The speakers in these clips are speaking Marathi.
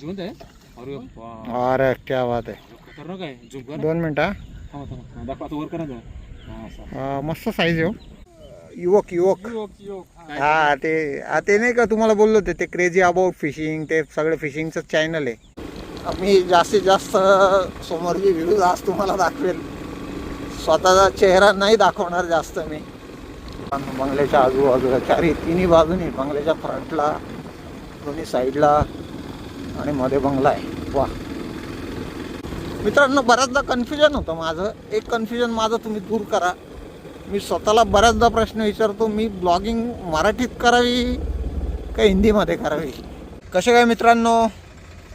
जिवंत आहे? अरे वा अरे क्या बात आहे. खतरनाक आहे. झुम कर. दोन मिनटं थांबा थांबा दाखवा आता वर करा जरा. हा, असं. हा, मस्त साईज आहे हो. युवक युवक? हा ते हा, ते नाही का तुम्हाला बोललो होते ते क्रेझी अबाउट फिशिंग ते सगळे फिशिंगचं चॅनल आहे. मी जास्तीत जास्त समोरची व्ह्यूज आज तुम्हाला दाखवेल. स्वतःचा चेहरा नाही दाखवणार जास्त मी. बंगल्याच्या आजूबाजूला चारी तिन्ही बाजूनी बंगल्याच्या फ्रंटला दोन्ही साईडला आणि मध्ये बंगला आहे. वा. मित्रांनो बऱ्याचदा कन्फ्युजन होतं माझं. एक कन्फ्युजन माझं तुम्ही दूर करा. मी स्वतःला बऱ्याचदा प्रश्न विचारतो मी ब्लॉगिंग मराठीत करावी का हिंदीमध्ये करावी? कसे काय मित्रांनो?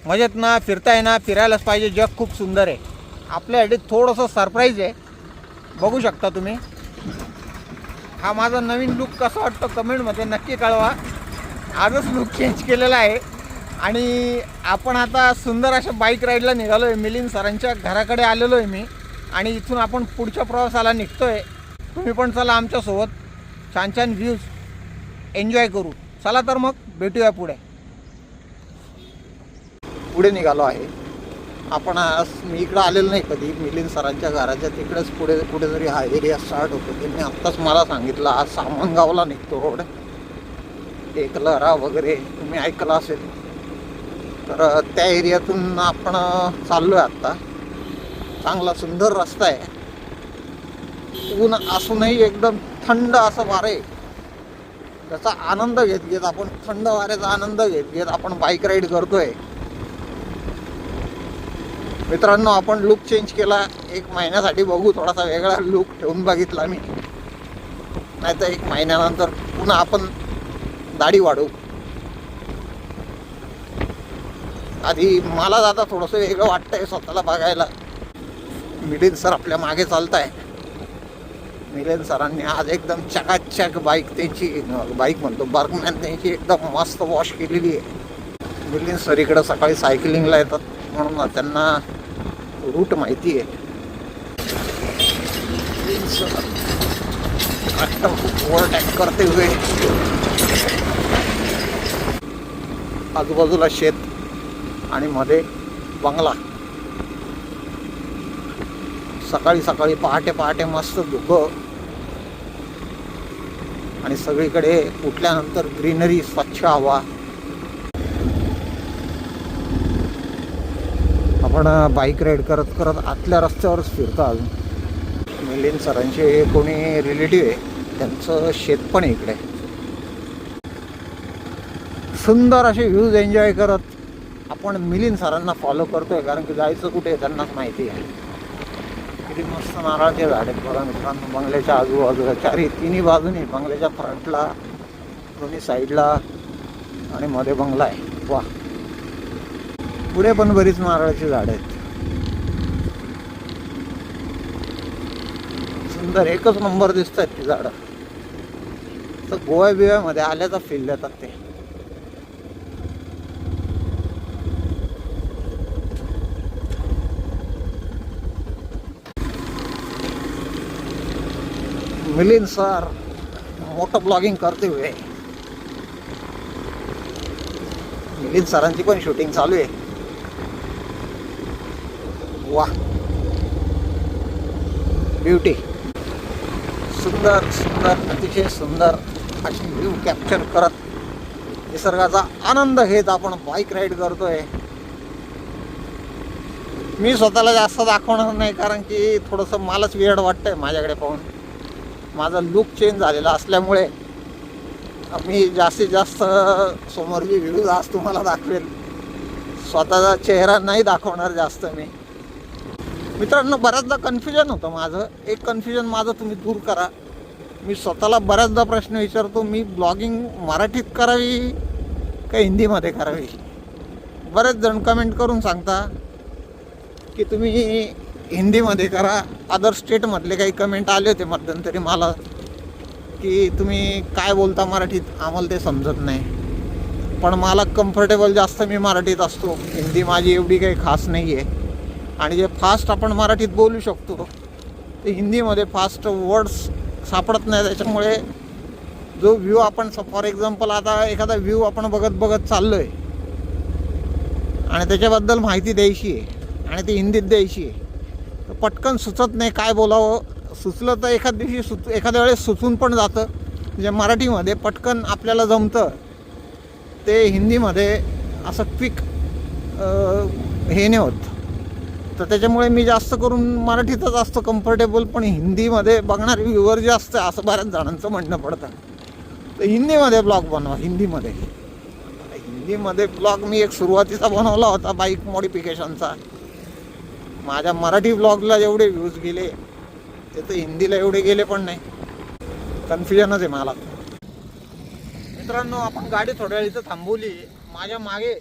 मजेत ना? फिरताय ना? फिरायलाच पाहिजे. जग खूप सुंदर आहे. आपल्यासाठी थोडंसं सरप्राईज आहे. बघू शकता तुम्ही. हा माझा नवीन लुक कसा वाटतो कमेंटमध्ये नक्की कळवा. आजच लुक चेंज केलेला आहे. आणि आपण आता सुंदर अशा बाईक राईडला निघालो आहे मिलिंद सरांच्या घराकडे आलेलो आहे मी. आणि इथून आपण पुढच्या प्रवासाला निघतो आहे तुम्ही पण चला आमच्यासोबत छान छान व्ह्यूज एन्जॉय करू. चला तर मग भेटूया पुढे. पुढे निघालो आहे. आपण आज मी इकडं आलेलो नाही कधी. मिलिंद सरांच्या घराच्या तिकडेच पुढे कुठेतरी हा एरिया स्टार्ट होतो. त्यांनी आत्ताच मला सांगितलं आज सामनगावला निघतो. रोड. एकलहरा वगैरे. तुम्ही ऐकलं असेल. तर त्या एरियातून आपण चाललो आहे आत्ता चांगला सुंदर रस्ता आहे. ऊन असूनही एकदम थंड असं वारं आहे. त्याचा आनंद घेत घेत आपण थंड वाऱ्याचा आनंद घेत घेत आपण बाईक राईड करतोय. मित्रांनो आपण लुक चेंज केला. एक महिन्यासाठी बघू थोडासा वेगळा लुक ठेवून बघितला मी. नाही तर एक महिन्यानंतर पुन्हा आपण दाढी वाढवू. आधी मला आता थोडंसं वेगळं वाटतंय स्वतःला बघायला. मिलिंद सर आपल्या मागे चालताय. मिलिंद सरांनी आज एकदम चकाचक बाईक त्यांची बाईक म्हणतो बर्गमॅन त्यांची एकदम मस्त वॉश केलेली आहे. मिलिंद सर इकडं सकाळी सायकलिंगला येतात म्हणून त्यांना रूट माहिती आहे. सर ओव्हरटॅक करते हुए आजूबाजूला शेत आणि मध्ये बंगला. सकाळी सकाळी पहाटे पहाटे मस्त धुकं. आणि सगळीकडे उठल्यानंतर ग्रीनरी स्वच्छ हवा. आपण बाईक राईड करत करत आतल्या रस्त्यावरच फिरतो अजून. मिलिंद सरांचे कोणी रिलेटिव्ह आहे त्यांचं शेत पण इकडे. सुंदर असे व्ह्यूज एन्जॉय करत आपण मिलिंद सरांना फॉलो करतोय कारण की जायचं कुठे त्यांनाच माहिती आहे. किती मस्त नारळाचे झाड आहेत बघा मित्रांनो बंगल्याच्या आजूबाजूला. चारी तिन्ही बाजूनी बंगल्याच्या फ्रंटला दोन्ही साईडला आणि मध्ये बंगला आहे. वा. पुढे पण बरीच नारळाची झाड आहेत. सुंदर एकच नंबर दिसत आहेत ती झाडं. तर गोव्या बिव्यामध्ये आल्याचा फील देतात ते. मिलिंद सर मोठं ब्लॉगिंग करते हुए. मिलिंद सरांची पण शूटिंग चालू आहे. वा ब्युटी सुंदर सुंदर अतिशय सुंदर अशी व्ह्यू कॅप्चर करत निसर्गाचा आनंद घेत आपण बाईक राईड करतोय. मी स्वतःला जास्त दाखवणार नाही कारण की थोडंसं मलाच वेळ वाटतंय माझ्याकडे पाहून. माझा लुक चेंज झालेला असल्यामुळे मी जास्तीत जास्त समोरची व्ह्यूज आज तुम्हाला दाखवेल. स्वतःचा चेहरा नाही दाखवणार जास्त मी. मित्रांनो बऱ्याचदा कन्फ्युजन होतं माझं. एक कन्फ्युजन माझं तुम्ही दूर करा. मी स्वतःला बऱ्याचदा प्रश्न विचारतो मी ब्लॉगिंग मराठीत करावी का हिंदीमध्ये करावी? बरेच जण कमेंट करून सांगता की तुम्ही हिंदीमध्ये करा अदर स्टेटमधले काही कमेंट आले होते मध्यंतरी मला की तुम्ही काय बोलता मराठीत? आम्हाला ते समजत नाही. पण मला कम्फर्टेबल जास्त मी मराठीत असतो. हिंदी माझी एवढी काही खास नाही आहे आणि जे फास्ट आपण मराठीत बोलू शकतो ते हिंदीमध्ये फास्ट वर्ड्स सापडत नाही. त्याच्यामुळे जो व्ह्यू आपण फॉर एक्झाम्पल आता एखादा व्ह्यू आपण बघत बघत चाललो आहे आणि त्याच्याबद्दल माहिती द्यायची आहे आणि ती हिंदीत द्यायची आहे पटकन सुचत नाही काय बोलावं. सुचलं तर एखाद दिवशी सुच एखाद्या वेळेस सुचून पण जातं. म्हणजे मराठीमध्ये पटकन आपल्याला जमतं. ते हिंदीमध्ये असं क्विक हे नाही होत. तर त्याच्यामुळे मी जास्त करून मराठीतच असतो कम्फर्टेबल पण हिंदीमध्ये बघणारे व्ह्युअर जे असतं असं बऱ्याच जणांचं म्हणणं पडतं. तर हिंदीमध्ये ब्लॉग बनवा हिंदीमध्ये. हिंदीमध्ये ब्लॉग मी एक सुरुवातीचा बनवला होता बाईक मॉडिफिकेशनचा माझ्या मराठी ब्लॉगला जेवढे व्ह्यूज गेले ते तर हिंदीला एवढे गेले पण नाही. कन्फ्युजनच आहे मला. मित्रांनो आपण गाडी थोड्या वेळ इथं थांबवली. माझ्या मागे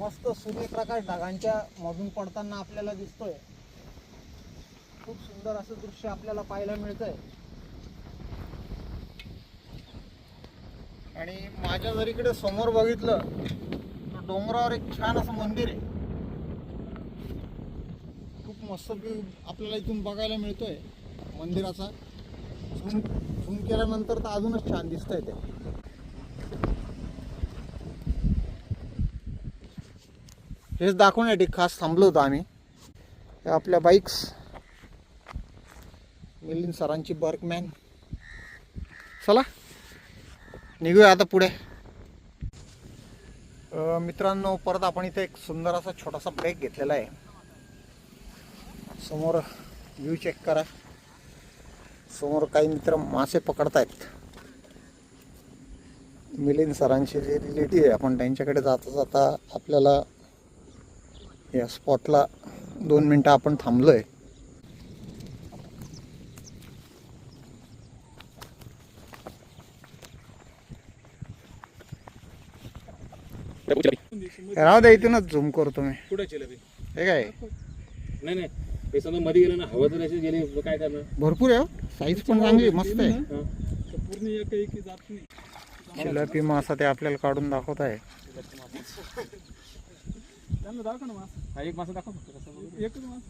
मस्त सूर्यप्रकाश ढगांच्या मधून पडताना आपल्याला दिसतोय. खूप सुंदर असं दृश्य आपल्याला पाहायला मिळतंय. आणि माझ्या जर इकडे समोर बघितलं तर डोंगरावर एक छान असं मंदिर आहे. मस्त व्ह्यू आपल्याला इथून बघायला मिळतोय मंदिराचा. झूम झूम केल्यानंतर तर अजूनच छान दिसतंय ते. हेच दाखवण्यासाठी खास थांबलो होतो आम्ही. आपल्या बाईक्स मिलिंद सरांची बर्कमॅन चला निघूया आता पुढे. मित्रांनो परत आपण इथे एक सुंदर असा छोटासा ब्रेक घेतलेला आहे. समोर व्ह्यू चेक करा. समोर काही मित्र मासे पकडतायत. मिलिंद सरांचे जे रिलेटिव्ह आहे आपण त्यांच्याकडे जाता जाता आपल्याला या स्पॉटला दोन मिनटं आपण थांबलोय. राहू द्या इथूनच झूम करतो मी. हे काय? नाही नाही. हे समजा मध्ये गेलं ना हवा जर अशी गेली तर काय करणार? भरपूर आहे साईज पण चांगली आहे, मस्त आहे. हा. पूर्ण एक एक जात नाही. शिलापी मासा ते आपल्याला काढून दाखवत आहे. त्यांना दाखव ना मास. हा एक मासा दाखव फक्त कसं एकच मास.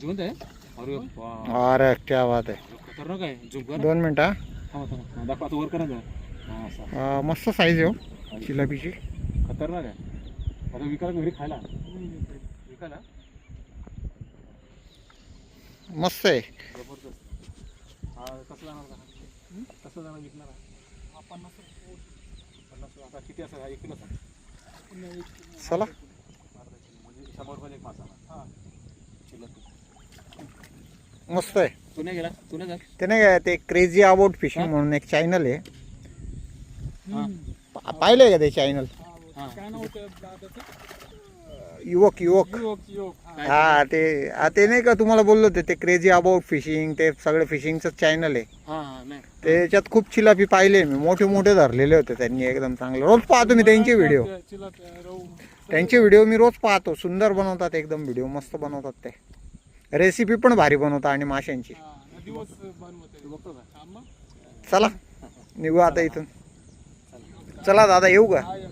जिवंत आहे? अरे वा अरे क्या बात आहे. खतरनाक दोन मिनिटं हा. हा, दाखवा आता वर करा जरा. हा असा. अं, मस्त साईज आहे हो शिलापीची खतरनाक आहे. आता विकायला घरी खायला. विकायला? मस्त आहे. ज़बरदस्त. हा कसं जाणार? का कसं जाणार विकणार? हा पन्नास पन्नास आता किती असेल? एक किलो चला. म्हणजे शंभर रुपये एक मासा. हा. किलो मस्त आहे. तू नाही गेला तू नाही जा ते ते क्रेझी अबाउट फिशिंग म्हणून एक चॅनल आहे. हा. पाहिलंय का ते चॅनल हा. काय नाव होतं दादाचं? युवक युवक. युवक युवक. हा. हा ते हा, ते नाही का तुम्हाला बोललो होते ते क्रेझी अबाउट फिशिंग ते सगळे फिशिंगचं चॅनल आहे. हा हा नाही. त्याच्यात खूप चिलापी पाहिले मी मोठे मोठे धरलेले होते त्यांनी एकदम चांगले. रोज पाहतो मी त्यांचे व्हिडिओ त्या चिलाप्या, रहू. त्यांचे व्हिडिओ मी रोज पाहतो सुंदर बनवतात एकदम व्हिडिओ मस्त बनवतात ते. रेसिपी पण भारी बनवतात आणि माशांची. हा, दिवस बनवते. हा, मग? चला निघू आता इथून. चला दादा येऊ का? हा, या.